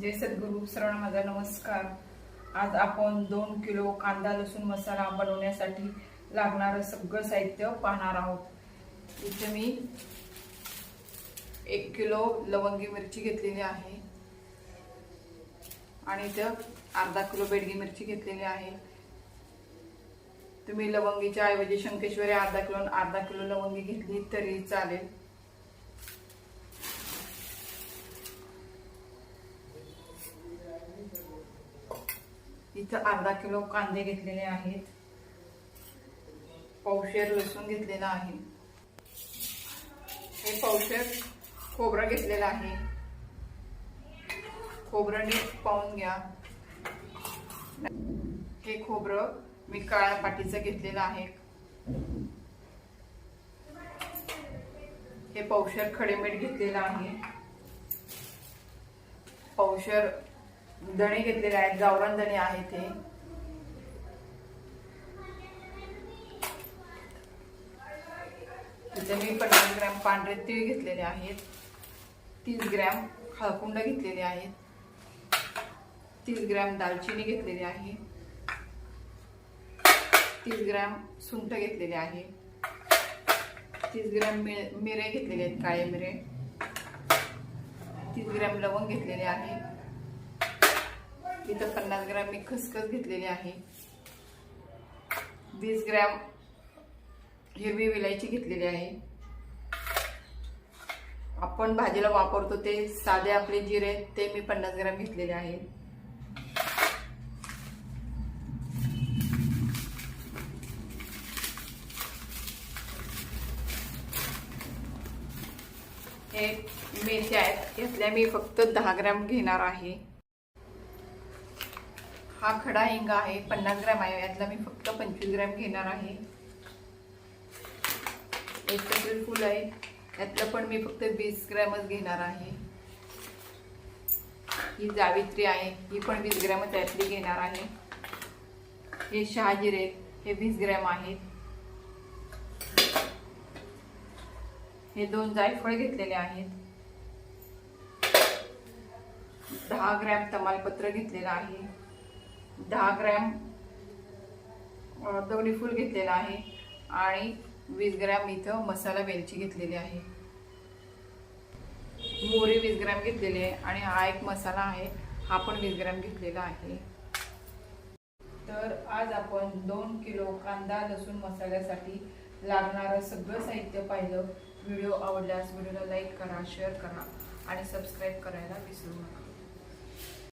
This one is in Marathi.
जय सद्गुरू सर्वांना माझा नमस्कार. आज आपण दोन किलो कांदा लसूण मसाला बनवण्यासाठी लागणारं सगळं साहित्य पाहणार आहोत. इथे मी एक किलो लवंगी मिरची घेतलेली आहे. आणि इथं अर्धा किलो बेडगी मिरची घेतलेली आहे. तुम्ही लवंगीच्या ऐवजी शंकेश्वरी अर्धा किलो अर्धा किलो लवंगी घेतली तरी चालेल. इथं अर्धा किलो कांदे घेतलेले आहेत. पावशेर लसूण घेतलेला आहे. हे पावशेर खोबरं घेतलेलं आहे. खोबरं नीट पाहून घ्या. हे खोबरं मी काळ्या पाटीचं घेतलेलं आहे. हे पावशेर खडे मीठ घेतलेलं आहे. पावशेर दणे घेतलेले आहेत गावरान दणे आहेत हे. इथे मी पन्नास ग्रॅम पांढरे तीळ घेतलेले आहेत. तीस ग्रॅम हळकुंड घेतलेले आहेत. तीस ग्रॅम दालचिनी घेतलेली आहे. तीस ग्रॅम सुंठ घेतलेले आहे. तीस ग्रॅम मिरे घेतलेले आहेत काळे मिरे. तीस ग्रॅम लवंग घेतलेले आहे. इथं पन्नास ग्रॅम मी खसखस घेतलेली आहे. वीस ग्रॅम हिरवी विलायची घेतलेली आहे. आपण भाजीला वापरतो ते साधे आपले जिरे ते मी पन्नास ग्रॅम घेतलेले आहे. हे मेथ्या आहेत घेतल्या मी फक्त दहा ग्रॅम घेणार आहे. हा खडा हिंग आहे पन्नास ग्रॅम आहे. यातला मी फक्त पंचवीस ग्रॅम घेणार आहे. एक एप्रिल फुल आहे. यातलं पण मी फक्त वीस ग्रॅमच घेणार आहे. ही जावित्री आहे. ही पण वीस ग्रॅमच यातली घेणार आहे. हे शहाजीरे हे वीस ग्रॅम आहेत. हे दोन जायफळ घेतलेले आहेत. दहा ग्रॅम तमालपत्र घेतलेलं आहे. दहा ग्रॅम दोन्ही फूल घेतलेला आहे आणि वीस ग्रॅम इथं मसाला वेलची घेतलेली आहे. मोहरी वीस ग्रॅम घेतलेली आहे आणि हा एक मसाला आहे हा पण वीस ग्रॅम घेतलेला आहे. तर आज आपण दोन किलो कांदा लसूण मसाल्यासाठी लागणारं सगळं साहित्य पाहिलं. व्हिडिओ आवडल्यास व्हिडिओला लाईक करा शेअर करा आणि सबस्क्राईब करायला विसरू नका.